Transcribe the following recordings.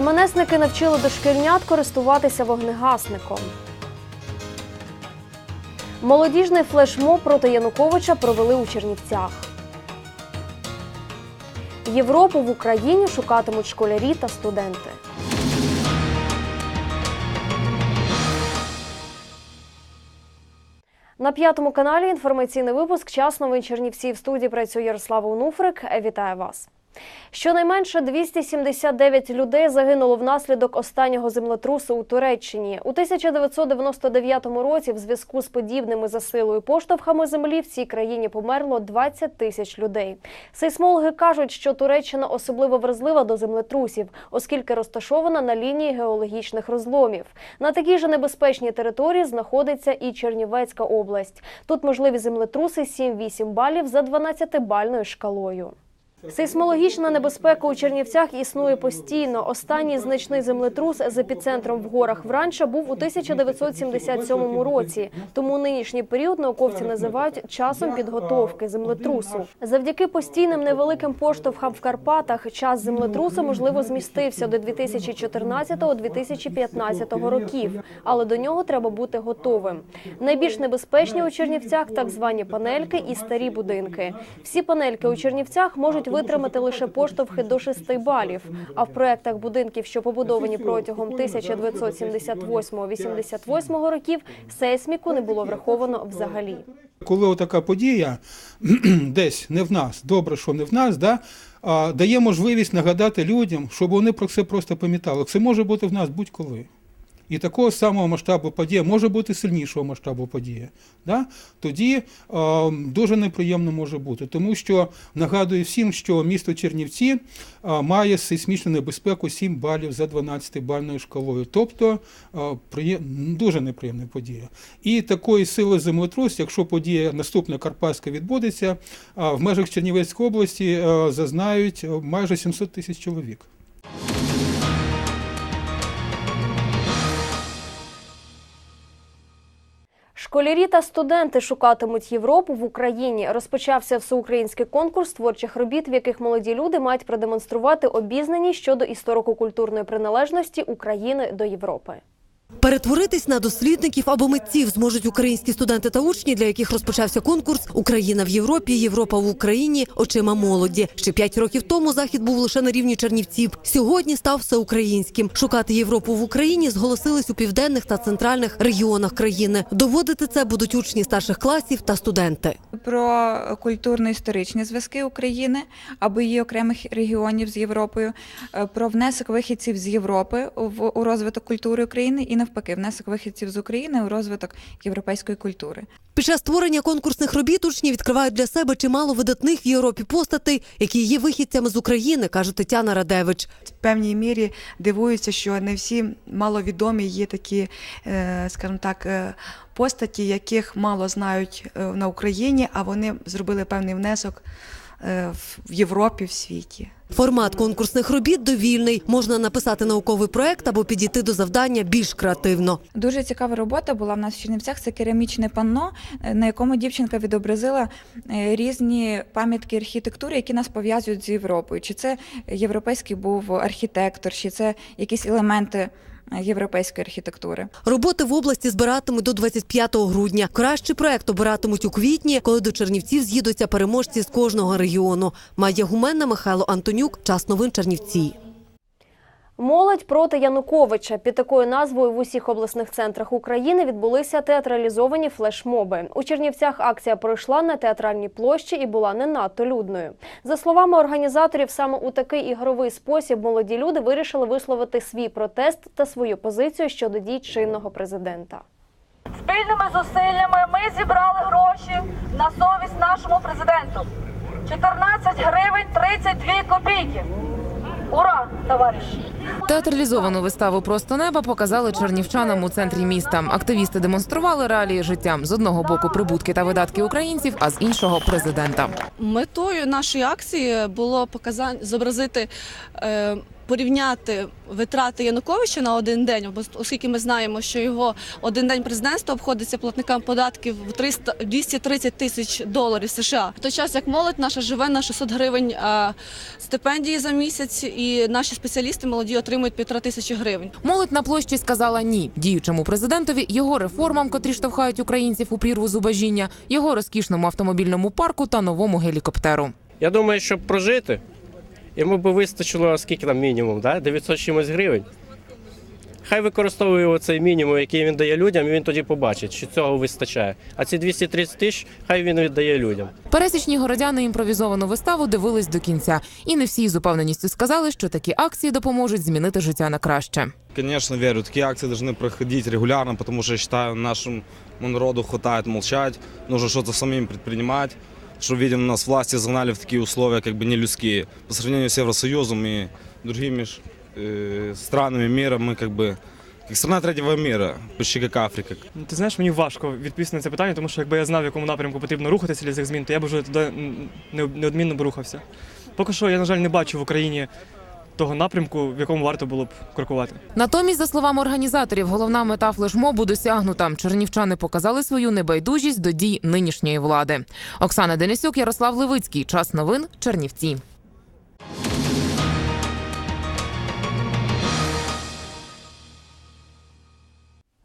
МНСники навчили дошкільнят користуватися вогнегасником. Молодіжний флешмоб проти Януковича провели у Чернівцях. Європу в Україні шукатимуть школярі та студенти. На п'ятому каналі інформаційний випуск «Час новин Чернівці» в студії працює Ярослава Унуфрик. Вітаю вас. Щонайменше 279 людей загинуло внаслідок останнього землетрусу у Туреччині. У 1999 році в зв'язку з подібними за силою поштовхами землі в цій країні померло 20 тисяч людей. Сейсмологи кажуть, що Туреччина особливо вразлива до землетрусів, оскільки розташована на лінії геологічних розломів. На такій же небезпечній території знаходиться і Чернівецька область. Тут можливі землетруси 7-8 балів за 12-бальною шкалою. Сейсмологічна небезпека у Чернівцях існує постійно. Останній значний землетрус з епіцентром в горах Вранча був у 1977 році. Тому нинішній період науковці називають часом підготовки землетрусу. Завдяки постійним невеликим поштовхам в Карпатах час землетрусу можливо змістився до 2014-2015 років, але до нього треба бути готовим. Найбільш небезпечні у Чернівцях так звані панельки і старі будинки. Всі панельки у Чернівцях можуть витримати лише поштовхи до 6 балів. А в проектах будинків, що побудовані протягом 1978-88 років, сейсміку не було враховано взагалі. Коли така подія десь не в нас, добре, що не в нас, да, дає можливість нагадати людям, щоб вони про це просто пам'ятали. Це може бути в нас будь-коли. І такого самого масштабу подія може бути сильнішого масштабу подія. Да? Тоді е, дуже неприємно може бути, тому що нагадую всім, що місто Чернівці е, має сейсмічну небезпеку 7 балів за 12-бальною шкалою. Тобто е, приєм... дуже неприємна подія. І такої сили землетрус, якщо подія наступна Карпатська відбудеться, е, в межах Чернівецької області е, зазнають е, майже 700 тисяч чоловік. Школярі та студенти шукатимуть Європу в Україні. Розпочався всеукраїнський конкурс творчих робіт, в яких молоді люди мають продемонструвати обізнаність щодо історико-культурної приналежності України до Європи. Перетворитись на дослідників або митців зможуть українські студенти та учні, для яких розпочався конкурс Україна в Європі, Європа в Україні очима молоді. Ще п'ять років тому захід був лише на рівні Чернівців. Сьогодні став всеукраїнським. Шукати Європу в Україні зголосились у південних та центральних регіонах країни. Доводити це будуть учні старших класів та студенти. про культурно-історичні зв'язки України або її окремих регіонів з Європою, е, про внесок вихідців з Європи у розвиток культури України і навпаки, внесок вихідців з України у розвиток європейської культури. Під час створення конкурсних робіт учні відкривають для себе чимало видатних в Європі постатей, які є вихідцями з України, каже Тетяна Радевич. в певній мірі дивуються, що не всі маловідомі є такі, е, скажімо так, е, постаті, яких мало знають е, на Україні, а вони зробили певний внесок в- в Європі, в світі. Формат конкурсних робіт довільний. Можна написати науковий проект або підійти до завдання більш креативно. Дуже цікава робота була в нас в Чернівцях. Це керамічне панно, е, на якому дівчинка відобразила е, різні пам'ятки архітектури, які нас пов'язують з Європою. Чи це європейський був архітектор, чи це якісь елементи е, європейської архітектури. Роботи в області збиратимуть до 25 грудня. Кращий проект обиратимуть у квітні, коли до Чернівців з'їдуться переможці з кожного регіону. Майя Гуменна, Михайло Антонюк. Час новин Чернівці. Молодь проти Януковича під такою назвою в усіх обласних центрах України відбулися театралізовані флешмоби. У Чернівцях акція пройшла на театральній площі і була не надто людною. За словами організаторів, саме у такий ігровий спосіб молоді люди вирішили висловити свій протест та свою позицію щодо дій чинного президента. Спільними зусиллями ми зібрали гроші на совість нашому президенту. 14 гривень 32 копійки. Ура, товариші! Театралізовану виставу Просто неба показали чернівчанам у центрі міста. Активісти демонстрували реалії життя з одного боку прибутки та видатки українців, а з іншого президента. Метою нашої акції було показати зобразити е, порівняти витрати Януковича на один день, оскільки ми знаємо, що його один день президентства обходиться платникам податків в 300, 230 тисяч доларів США. В той час як молодь наша живе на 600 гривень е, стипендії за місяць, і наші спеціалісти молоді отримують півтора тисячі гривень. Молодь на площі сказала ні діючому президентові, його реформам, котрі штовхають українців у прірву зубожіння, його розкішному автомобільному парку та новому гелікоптеру. Я думаю, щоб прожити, йому би вистачило скільки там мінімум, да? 900 чимось гривень. Хай використовує цей мінімум, який він дає людям, і він тоді побачить, що цього вистачає. А ці 230 тисяч хай він віддає людям. Пересічні городяни імпровізовану виставу дивились до кінця, і не всі з упевненістю сказали, що такі акції допоможуть змінити життя на краще. Конечно, верю. Такие акции должны проходить регулярно, потому что я считаю, нашему народу хватает молчать. Нужно что-то самим предпринимать. Что видим, нас власти загнали в такие условия, как бы нелюдские. По сравнению с Евросоюзом и другими ж, э, странами мира, мы как бы как страна третьего мира, почти как Африка. Ну, Ти знаєш, мені важко відповісти на це питання, тому що якби я знав, в якому напрямку потрібно рухатися для цих змін, то я б вже туди м, не- неодмінно б рухався. Поки що я, на жаль, не бачу в Україні того напрямку, в якому варто було б крокувати. Натомість, за словами організаторів, головна мета флешмобу досягнута. Чернівчани показали свою небайдужість до дій нинішньої влади. Оксана Денисюк, Ярослав Левицький. Час новин. Чернівці.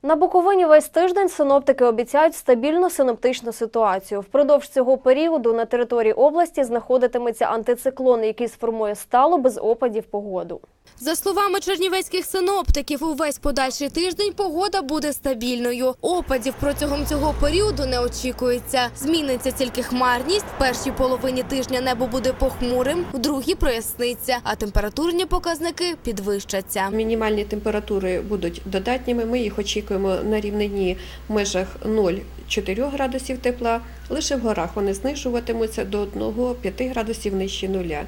На Буковині весь тиждень синоптики обіцяють стабільну синоптичну ситуацію. Впродовж цього періоду на території області знаходитиметься антициклон, який сформує сталу без опадів погоду. За словами чернівецьких синоптиків, увесь подальший тиждень погода буде стабільною. Опадів протягом цього періоду не очікується. Зміниться тільки хмарність. В першій половині тижня небо буде похмурим, в другій проясниться, а температурні показники підвищаться. Мінімальні температури будуть додатніми. Ми їх очікуємо на рівнині в межах 0,4 градусів тепла. Лише в горах вони знижуватимуться до 1-5 градусів нижче нуля.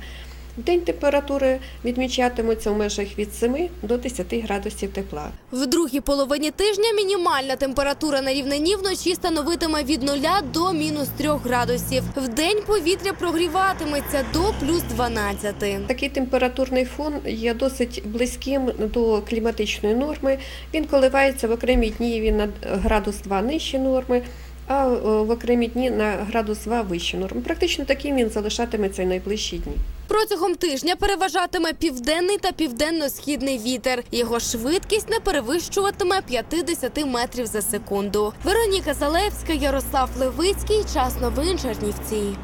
В день температури відмічатимуться в межах від 7 до 10 градусів тепла. В другій половині тижня мінімальна температура на рівнині вночі становитиме від 0 до мінус 3 градусів. В день повітря прогріватиметься до плюс 12. Такий температурний фон є досить близьким до кліматичної норми. Він коливається в окремі дні він на градус 2 нижче норми, а е, в окремі дні на градус 2 вище норми. Практично таким він залишатиметься й найближчі дні. Протягом тижня переважатиме південний та південно-східний вітер. Його швидкість не перевищуватиме 50 метрів за секунду. Вероніка Залевська, Ярослав Левицький. Час новин Чернівці.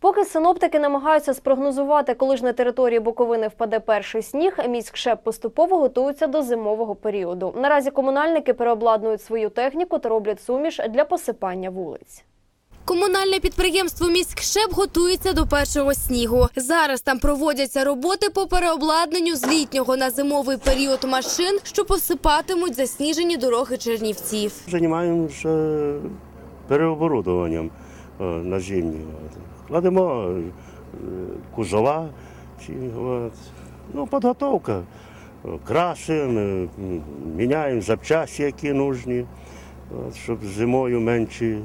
Поки синоптики намагаються спрогнозувати, коли ж на території Буковини впаде перший сніг, міськшеп поступово готується до зимового періоду. Наразі комунальники переобладнують свою техніку та роблять суміш для посипання вулиць. Комунальне підприємство «Міськшеп» готується до першого снігу. Зараз там проводяться роботи по переобладнанню з літнього на зимовий період машин, що посипатимуть засніжені дороги Чернівців. Займаємося переоборудованням е, на зимні. Кладемо е, кузова, ну, підготовка. Е, Красимо, е, міняємо запчасті, які нужні, щоб зимою менше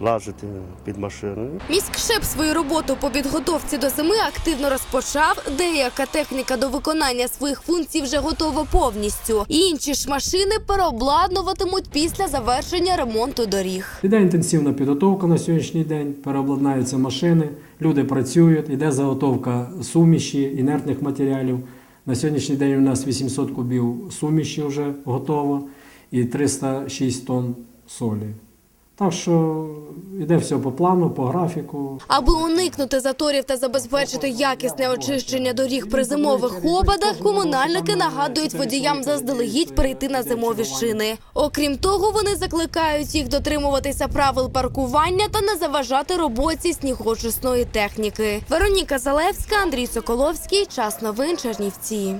лазити під машину. Міськшеп свою роботу по підготовці до зими активно розпочав. Деяка техніка до виконання своїх функцій вже готова повністю. Інші ж машини переобладнуватимуть після завершення ремонту доріг. Іде інтенсивна підготовка на сьогоднішній день, переобладнаються машини, люди працюють, іде заготовка суміші, інертних матеріалів. На сьогоднішній день у нас 800 кубів суміші вже готово і 306 тонн солі. Так що йде все по плану, по графіку. Аби уникнути заторів та забезпечити якісне очищення доріг при зимових опадах, комунальники нагадують водіям заздалегідь перейти на зимові шини. Окрім того, вони закликають їх дотримуватися правил паркування та не заважати роботі снігоочисної техніки. Вероніка Залевська, Андрій Соколовський. Час новин Чернівці.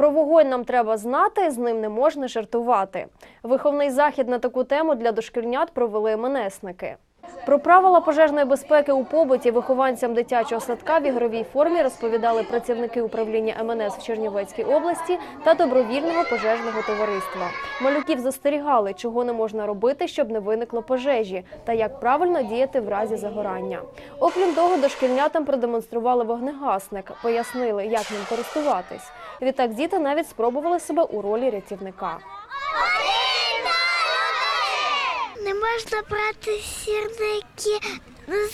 Про вогонь нам треба знати, з ним не можна жартувати. Виховний захід на таку тему для дошкільнят провели МНСники. Про правила пожежної безпеки у побуті вихованцям дитячого садка в ігровій формі розповідали працівники управління МНС в Чернівецькій області та добровільного пожежного товариства. Малюків застерігали, чого не можна робити, щоб не виникло пожежі, та як правильно діяти в разі загорання. Окрім того, дошкільнятам продемонстрували вогнегасник, пояснили, як ним користуватись. Відтак діти навіть спробували себе у ролі рятівника. Не можна брати сірники,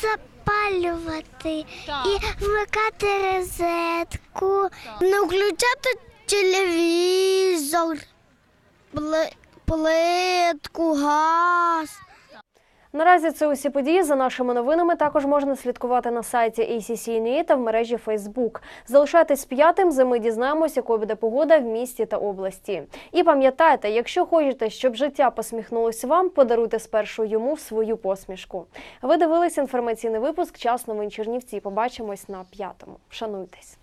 запалювати і вмикати розетку, не включати телевізор, плитку, газ. Наразі це усі події. За нашими новинами також можна слідкувати на сайті ACC.NE та в мережі Facebook. Залишайтесь п'ятим, за ми дізнаємось, якою буде погода в місті та області. І пам'ятайте, якщо хочете, щоб життя посміхнулось вам, подаруйте спершу йому свою посмішку. Ви дивились інформаційний випуск Час новин Чернівці. Побачимось на п'ятому. Шануйтесь.